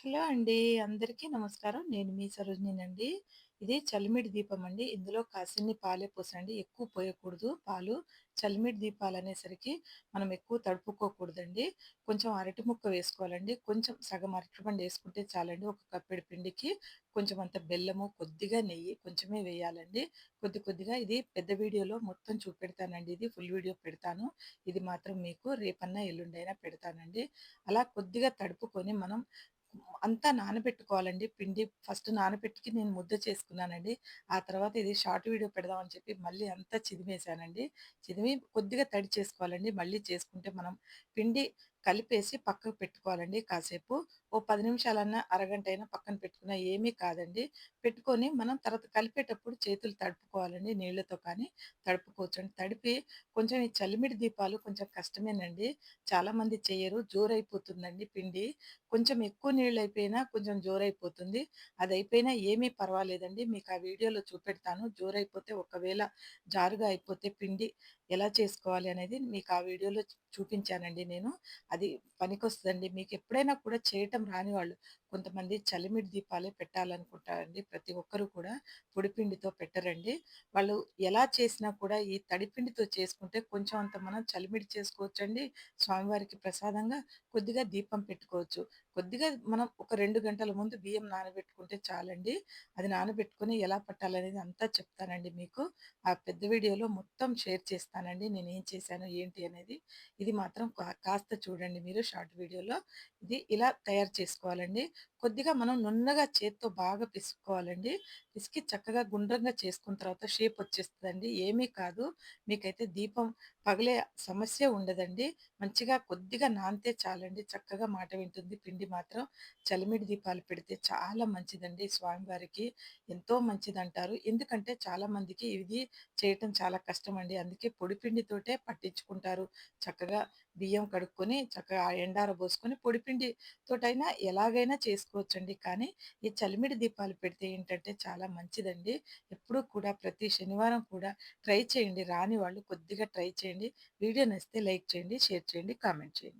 Hello అండి. అందరికీ నమస్కారం. నేను మీ సరోజినినండి. ఇది చలిమిడి దీపం అండి. ఇందులో కాసిన్ని పాలే పోసండి. ఎక్కువ పోయకూడదు పాలు. చలిమిడి దీపాలు అనేసరికి మనం ఎక్కువ తడుపుకోకూడదండి. కొంచెం అరటి ముక్క వేసుకోవాలండి. కొంచెం సగం అరటిపండు వేసుకుంటే చాలండి. ఒక కప్పెడు పిండికి కొంచెం అంత బెల్లము, కొద్దిగా నెయ్యి కొంచెమే వేయాలండి. కొద్ది కొద్దిగా ఇది పెద్ద వీడియోలో మొత్తం చూపెడతానండి ఇది. ఫుల్ వీడియో పెడతాను. ఇది మాత్రం మీకు రేపన్నా, ఎల్లుండైనా పెడతానండి. అలా కొద్దిగా తడుపుకొని మనం అంతా నానబెట్టుకోవాలండి పిండి. ఫస్ట్ నానబెట్టుకి నేను ముద్ద చేసుకున్నానండి. ఆ తర్వాత ఇది షార్ట్ వీడియో పెడదామని చెప్పి మళ్ళీ అంతా చిదిమేశానండి. చిదిమి కొద్దిగా తడి చేసుకోవాలండి. మళ్ళీ చేసుకుంటే మనం పిండి కలిపేసి పక్కకు పెట్టుకోవాలండి కాసేపు. ఓ పది నిమిషాలన్నా, అరగంట అయినా పక్కన పెట్టుకున్నా ఏమీ కాదండి. పెట్టుకొని మనం తర్వాత కలిపేటప్పుడు చేతులు తడుపుకోవాలండి. నీళ్ళతో కానీ తడుపుకోవచ్చండి. తడిపి కొంచెం ఈ చలిమిడి దీపాలు కొంచెం కష్టమేనండి. చాలామంది చేయరు జోరైపోతుందండి పిండి. కొంచెం ఎక్కువ నీళ్ళు అయిపోయినా కొంచెం జోరైపోతుంది. అది అయిపోయినా ఏమీ పర్వాలేదండి. మీకు ఆ వీడియోలో చూపెడతాను. జోరైపోతే ఒకవేళ జారుగా అయిపోతే పిండి ఎలా చేసుకోవాలి అనేది మీకు ఆ వీడియోలో చూపించానండి నేను. అది పనికొస్తుంది మీకు ఎప్పుడైనా కూడా చేయటం రాని వాళ్ళు కొంతమంది చలిమిడి దీపాలే పెట్టాలనుకుంటారండి. ప్రతి ఒక్కరూ కూడా పొడిపిండితో పెట్టరండి. వాళ్ళు ఎలా చేసినా కూడా ఈ తడిపిండితో చేసుకుంటే కొంచెం అంత మనం చలిమిడి చేసుకోవచ్చండి. స్వామివారికి ప్రసాదంగా కొద్దిగా దీపం పెట్టుకోవచ్చు. కొద్దిగా మనం ఒక రెండు గంటల ముందు బియ్యం నానబెట్టుకుంటే చాలండి. అది నానబెట్టుకుని ఎలా పట్టాలనేది అంతా చెప్తానండి మీకు. ఆ పెద్ద వీడియోలో మొత్తం షేర్ చేస్తానండి. నేను ఏం చేశాను, ఏంటి అనేది. ఇది మాత్రం కా కాస్త చూడండి మీరు షార్ట్ వీడియోలో. ఇది ఇలా తయారు చేసుకోవాలండి. కొద్దిగా మనం నున్నగా చేత్తో బాగా పిసుకోవాలండి పిసికి చక్కగా గుండ్రంగా చేసుకున్న తర్వాత షేప్ వచ్చేస్తుందండి ఏమీ కాదు. మీకైతే దీపం పగిలే సమస్య ఉండదండి. మంచిగా కొద్దిగా నానితే చాలండి. చక్కగా మాట వింటుంది పిండి మాత్రం. చలిమిడి దీపాలు పెడితే చాలా మంచిదండి స్వామివారికి. ఎంతో మంచిదంటారు. ఎందుకంటే చాలా మందికి ఇది చేయటం చాలా కష్టం అండి అందుకే పొడి పిండితోటే పట్టించుకుంటారు. చక్కగా బియ్యం కడుక్కొని, చక్కగా ఎండారబోసుకొని పొడి పిండితోటైనా ఎలాగైనా చేసుకోవచ్చండి. కానీ ఈ చలిమిడి దీపాలు పెడితే ఏంటంటే చాలా మంచిదండి. ఎప్పుడూ కూడా ప్రతి శనివారం కూడా ట్రై చేయండి. రాని వాళ్ళు కొద్దిగా ట్రై చేయండి చేయండి. వీడియో నచ్చితే లైక్ చేయండి, షేర్ చేయండి, కామెంట్ చేయండి.